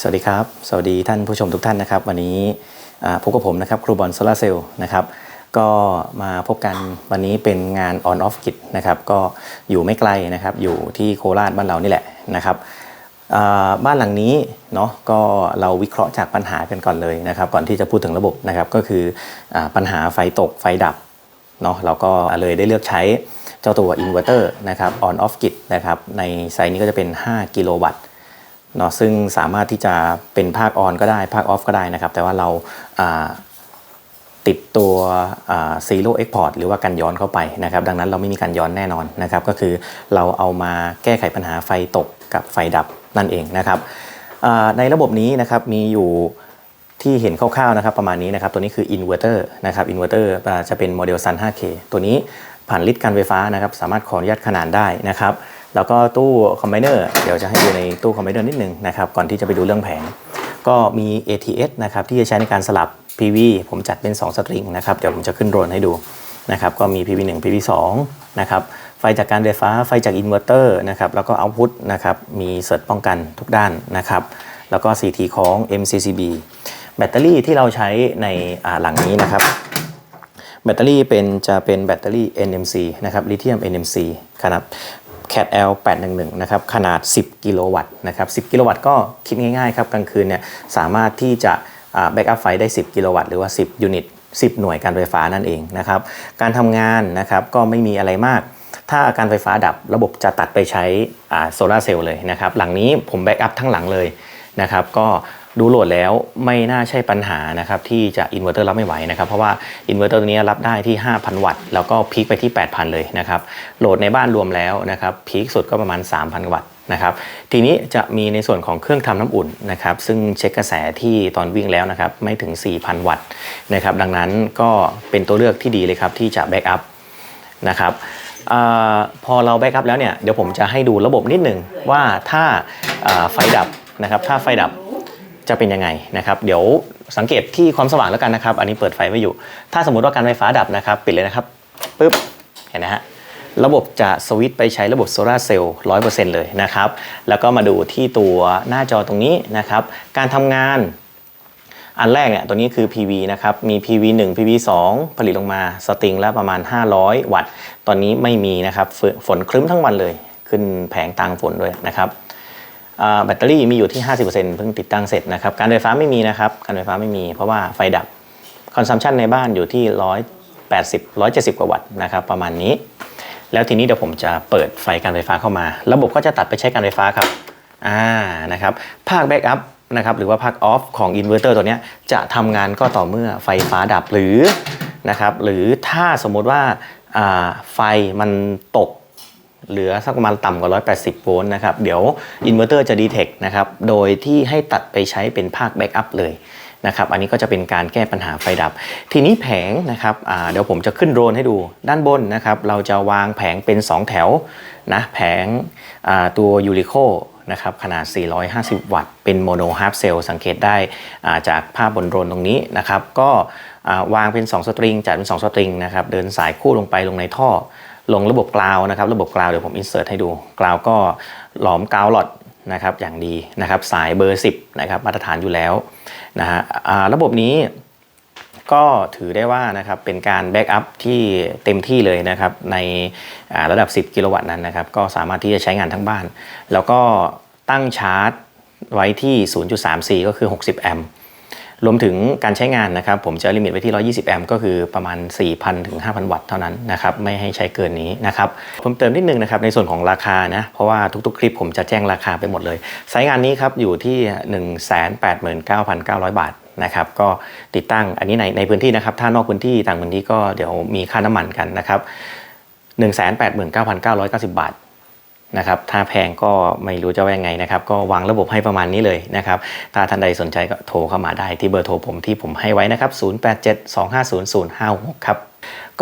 สวัสดีครับ สวัสดีท่านผู้ชมทุกท่านนะครับ วันนี้พบกับผมนะครับครูบอลโซลาเซลล์นะครับก็มาพบกันวันนี้เป็นงาน on off กิจนะครับก็อยู่ไม่ไกลนะครับอยู่ที่โคราชบ้านเรานี่แหละนะครับบ้านหลังนี้เนาะก็เราวิเคราะห์จากปัญหากันก่อนเลยนะครับ ก่อนที่จะพูดถึงระบบนะครับก็คืออปัญหาไฟตกไฟดับเนาะเราก็เลยได้เลือกใช้เจ้าตัวอินเวอร์เตอร์นะครับ on off grid นะครับในไซส์นี้ก็จะเป็น 5 กิโลวัตต์ เนาะซึ่งสามารถที่จะเป็นภาคออนก็ได้ภาคออฟก็ได้นะครับ แต่ว่าเราติดตัวซีโร่เอ็กพอร์ตหรือว่ากันย้อนเข้าไปนะครับ ดังนั้นเราไม่มีการย้อนแน่นอนนะครับ ก็คือเราเอามาแก้ไขปัญหาไฟตกกับไฟดับนั่นเองนะครับในระบบนี้นะครับมีอยู่ที่เห็นคร่าวๆนะครับประมาณนี้นะครับ ตัวนี้คืออินเวอร์เตอร์นะครับอินเวอร์เตอร์จะเป็นโมเดล Sun 5K ตัวนี้ผ่านลิตรการไฟฟ้านะครับ สามารถขออนุญาตขนานได้นะครับ แล้วก็ตู้คอมไบเนอร์เดี๋ยวจะให้ดูในตู้คอมไบเนอร์นิดนึงนะครับก่อนที่จะไปดูเรื่องแผง ก็มี ATS นะครับที่จะใช้ในการสลับ PV ผมจัดเป็น 2 สตริงนะครับเดี๋ยวผมจะขึ้นโรนให้ดูนะครับก็มี PV 1 PV 2นะครับไฟจากการไฟฟ้าไฟจากอินเวอร์เตอร์นะครับแล้วก็เอาพุตนะครับมีเสิร์ตป้องกันทุกด้านนะครับแล้วก็ CT ของ MCCB แบตเตอรี่ที่เราใช้ในหลังนี้นะครับแบตเตอรี่เป็นจะเป็นแบตเตอรี่ NMC นะครับลิเธียม NMC ขนาด CAT L 811นะครับขนาด 10 กิโลวัตต์นะครับ10 กิโลวัตต์ก็คิดง่ายๆครับกลางคืนเนี่ยสามารถที่จะแบ็กอัพไฟได้ 10 กิโลวัตต์หรือว่า 10 ยูนิต 10 หน่วยการไฟฟ้านั่นเองนะครับการทำงานนะครับก็ไม่มีอะไรมาก ถ้าการไฟฟ้าดับระบบจะตัดไปใช้โซลาเซลล์เลยนะครับหลังนี้ผมแบ็กอัพทั้งหลังเลยนะครับก็ ดูโหลดแล้วไม่น่าใช่ปัญหานะครับที่จะอินเวอร์เตอร์รับไม่ไหวนะครับเพราะว่าอินเวอร์เตอร์ตัวนี้รับได้ที่ 5,000 วัตต์แล้วก็พีคไปที่ 8,000 เลยนะครับโหลดในบ้านรวมแล้วนะครับพีคสุดก็ประมาณ 3,000 วัตต์นะครับทีนี้จะมีในส่วนของเครื่องทำน้ำอุ่นนะครับซึ่งเช็คกระแสที่ตอนวิ่งแล้วนะครับไม่ถึง 4,000 วัตต์นะครับดังนั้นก็เป็นตัวเลือกที่ดีเลยครับที่จะแบ็กอัพนะครับอพอเราแบ็กอัพแล้วเนี่ยเดี๋ยวผมจะให้ดูระบบนิดหนึ่งว่าถ้าไฟดับนะครับถ้าไฟดับ จะเป็นยังไงนะครับ เดี๋ยวสังเกตที่ความสว่างแล้วกันนะครับ อันนี้เปิดไฟไว้อยู่ ถ้าสมมุติว่าการไฟฟ้าดับนะครับ ปิดเลยนะครับปึ๊บเห็นนะฮะระบบจะสวิตไปใช้ระบบโซลาร์เซลล์ร้อยเปอร์เซ็นต์เลยนะครับ แล้วก็มาดูที่ตัวหน้าจอตรงนี้นะครับ การทำงานอันแรกเนี่ยตัวนี้คือ PV นะครับ มี PV 1 PV 2 ผลิตลงมาสตริงละประมาณ 500 วัตต์ ตอนนี้ไม่มีนะครับ ฝนครึ้มทั้งวันเลย ขึ้นแผงตางฝนด้วยนะครับ แบตเตอรี่มีอยู่ที่ 50%เพิ่งติดตั้งเสร็จนะครับ การไฟฟ้าไม่มีนะครับ การไฟฟ้าไม่มีเพราะว่าไฟดับคอนซัมชันในบ้านอยู่ที่ 180 170 กว่าวัตต์นะครับประมาณนี้ แล้วทีนี้เดี๋ยวผมจะเปิดไฟการไฟฟ้าเข้ามา ระบบก็จะตัดไปใช้การไฟฟ้าครับอ่านะครับภาคแบ็กอัพนะครับหรือว่าภาคออฟของอินเวอร์เตอร์ตัวนี้จะทำงานก็ต่อเมื่อไฟฟ้าดับหรือนะครับหรือถ้าสมมุติว่าไฟมันตก เหลือสักประมาณต่ำกว่า 180 โวลต์นะครับ เดี๋ยวอินเวอร์เตอร์จะดีเทคนะครับ โดยที่ให้ตัดไปใช้เป็นภาคแบ็กอัพเลยนะครับ อันนี้ก็จะเป็นการแก้ปัญหาไฟดับ ทีนี้แผงนะครับเดี๋ยวผมจะขึ้นโดรนให้ดูด้านบนนะครับ เราจะวางแผงเป็น 2 แถวนะ แผงตัวยูริโคนะครับขนาด 450 วัตต์ เป็นโมโนฮาร์ฟเซลสังเกตได้าจากภาพบนโดรนตรงนี้นะครับ ก็วางเป็น 2 สตริงจัดเป็น 2 สตริงนะครับ เดินสายคู่ลงไปลงในท่อ ลงระบบกราวนะครับ ระบบกราวเดี๋ยวผมอินเสิร์ตให้ดูกราวก็หลอมกาวหลอดนะครับอย่างดีนะครับสายเบอร์ 10นะครับมาตรฐานอยู่แล้วนะฮะระบบนี้ก็ถือได้ว่านะครับเป็นการแบ็กอัพที่เต็มที่เลยนะครับในระดับ 10 กิโลวัตต์นั้นนะครับก็สามารถที่จะใช้งานทั้งบ้าน แล้วก็ตั้งชาร์จไว้ที่ 0.34 ก็คือ 60 แอมป์ รวมถึงการใช้งานนะครับ ผมจะลิมิตไว้ที่ 120 แอมป์ก็คือประมาณ 4,000 ถึง 5,000 วัตต์เท่านั้นนะครับ ไม่ให้ใช้เกินนี้นะครับผมเติมนิดนึงนะครับในส่วนของราคานะ เพราะว่าทุกๆ คลิปผมจะแจ้งราคาไปหมดเลยไซส์งานนี้ครับอยู่ที่ 189,900 บาทนะครับก็ติดตั้งอันนี้ในในพื้นที่นะครับ ถ้านอกพื้นที่ต่างพื้นที่ก็เดี๋ยวมีค่าน้ำมันกันนะครับ189,990 บาท นะครับถ้าแพงก็ไม่รู้จะว่ายังไงนะครับ ก็วางระบบให้ประมาณนี้เลยนะครับ ถ้าท่านใดสนใจก็โทรเข้ามาได้ที่เบอร์โทรผมที่ผมให้ไว้นะครับ 0872500056 ครับ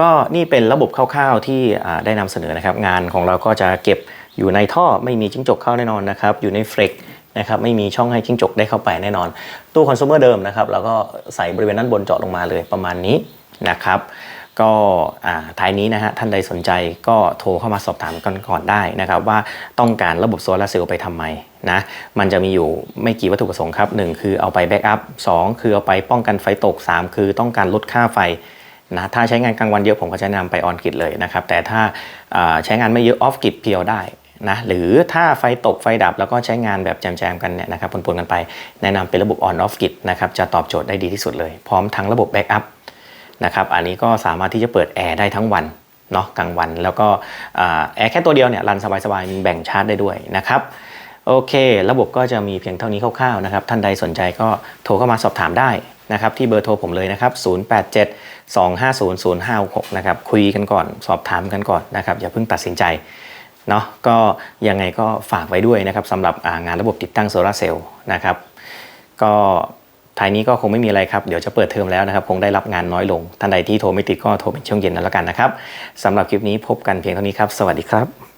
ก็นี่เป็นระบบคร่าวๆที่ได้นำเสนอนะครับ งานของเราก็จะเก็บอยู่ในท่อไม่มีจิ้งจกเข้าแน่นอนนะครับ อยู่ในเฟรกนะครับไม่มีช่องให้จิ้งจกได้เข้าไปแน่นอน ตู้คอน sumer เดิมนะครับแล้วก็ใส่บริเวณด้านบนเจาะลงมาเลยประมาณนี้นะครับ ก็ท้ายนี้นะฮะท่านใดสนใจก็โทรเข้ามาสอบถามกันก่อนได้นะครับ ว่าต้องการระบบโซลาร์เซลล์ไปทำไมนะมันจะมีอยู่ไม่กี่วัตถุประสงค์ครับหนึ่งคือเอาไปแบ็กอัพสองคือเอาไปป้องกันไฟตกสามคือต้องการลดค่าไฟนะถ้าใช้งานกลางวันเยอะผมก็จะนะนำไปออนกิดเลยนะครับ แต่ถ้าใช้งานไม่เยอะออฟกิดเพียวได้นะหรือถ้าไฟตกไฟดับแล้วก็ใช้งานแบบแจมๆกันเนี่ยนะครับปนๆกันไป แนะนำเป็นระบบออนออฟกิดนะครับจะตอบโจทย์ได้ดีที่สุดเลย พร้อมทั้งระบบแบ็กอัพ นะครับอันนี้ก็สามารถที่จะเปิดแอร์ได้ทั้งวันเนาะกลางวัน แล้วก็แอร์แค่ตัวเดียวเนี่ยรันสบายๆแบ่งชาร์จได้ด้วยนะครับโอเค ระบบก็จะมีเพียงเท่านี้คร่าวๆนะครับท่านใดสนใจก็โทรเข้ามาสอบถามได้นะครับที่เบอร์โทรผมเลยนะครับ 087 250 0566 นะครับคุยกันก่อนสอบถามกันก่อนนะครับอย่าเพิ่งตัดสินใจเนาะก็ยังไงก็ฝากไว้ด้วยนะครับสำหรับงานระบบติดตั้งโซลาเซลล์นะครับก็ ท้ายนี้ก็คงไม่มีอะไรครับ เดี๋ยวจะเปิดเทอมแล้วนะครับ คงได้รับงานน้อยลง ท่านใดที่โทรไม่ติดก็โทรเป็นช่วงเย็นนั้นแล้วกันนะครับสำหรับคลิปนี้พบกันเพียงเท่านี้ครับ สวัสดีครับ